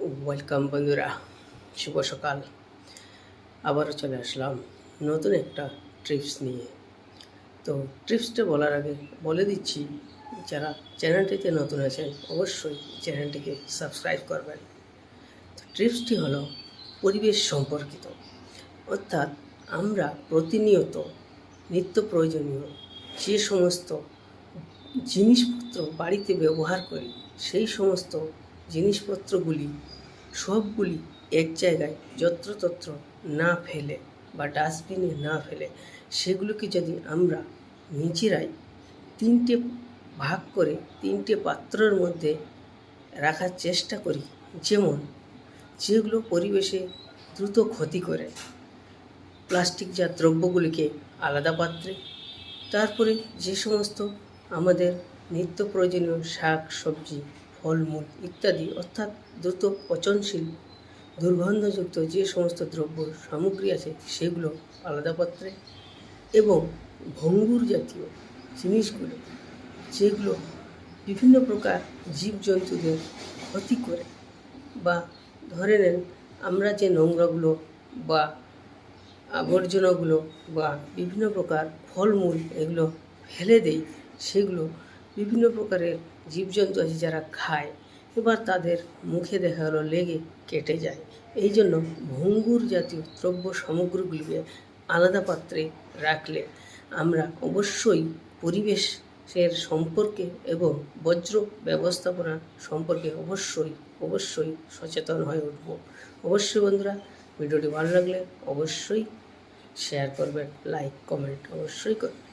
Welcome বন্ধুরা। শুভ সকাল। আবারও চলে আসলাম নতুন একটা ট্রিপস নিয়ে। তো ট্রিপসটা বলার আগে বলে দিচ্ছি, যারা চ্যানেলটিতে নতুন আছেন, অবশ্যই চ্যানেলটিকে সাবস্ক্রাইব করবেন। তো ট্রিপসটি হলো পরিবেশ সম্পর্কিত। অর্থাৎ আমরা প্রতিনিয়ত নিত্য প্রয়োজনীয় যে সমস্ত জিনিসপত্র বাড়িতে ব্যবহার করি, সেই সমস্ত জিনিসপত্রগুলি সবগুলি এক জায়গায় যত্রতত্র না ফেলে বা ডাস্টবিনে না ফেলে, সেগুলোকে যদি আমরা নিজেরাই তিনটে ভাগ করে তিনটে পাত্রের মধ্যে রাখার চেষ্টা করি, যেমন যেগুলো পরিবেশে দ্রুত ক্ষতি করে। প্লাস্টিক প্লাস্টিকজাত দ্রব্যগুলিকে আলাদা পাত্রে, তারপরে যে সমস্ত আমাদের নিত্য প্রয়োজনীয় শাক, সবজি ফলমূল ইত্যাদি, অর্থাৎ দ্রুত পচনশীল, দুর্গন্ধযুক্ত যে সমস্ত দ্রব্য সামগ্রী আছে, সেগুলো আলাদা পাত্রে এবং ভঙ্গুর জাতীয় জিনিসগুলো, যেগুলো বিভিন্ন প্রকার জীবজন্তুদের ক্ষতি করে। বা ধরে নেন, আমরা যে নোংরাগুলো বা আবর্জনাগুলো বা বিভিন্ন প্রকার ফলমূল এগুলো ফেলে দেই, সেগুলো বিভিন্ন প্রকারের জীবজন্তু আছে যারা খায়, এবার তাদের মুখে দেখা গেলো লেগে কেটে যায়। এই জন্য ভঙ্গুর জাতীয় দ্রব্য সামগ্রীগুলিকে আলাদা পাত্রে রাখলে আমরা অবশ্যই পরিবেশের সম্পর্কে এবং বজ্র ব্যবস্থাপনা সম্পর্কে অবশ্যই অবশ্যই সচেতন হয়ে উঠব। অবশ্যই বন্ধুরা, ভিডিওটি ভালো লাগলে অবশ্যই শেয়ার করবেন লাইক কমেন্ট অবশ্যই করবেন।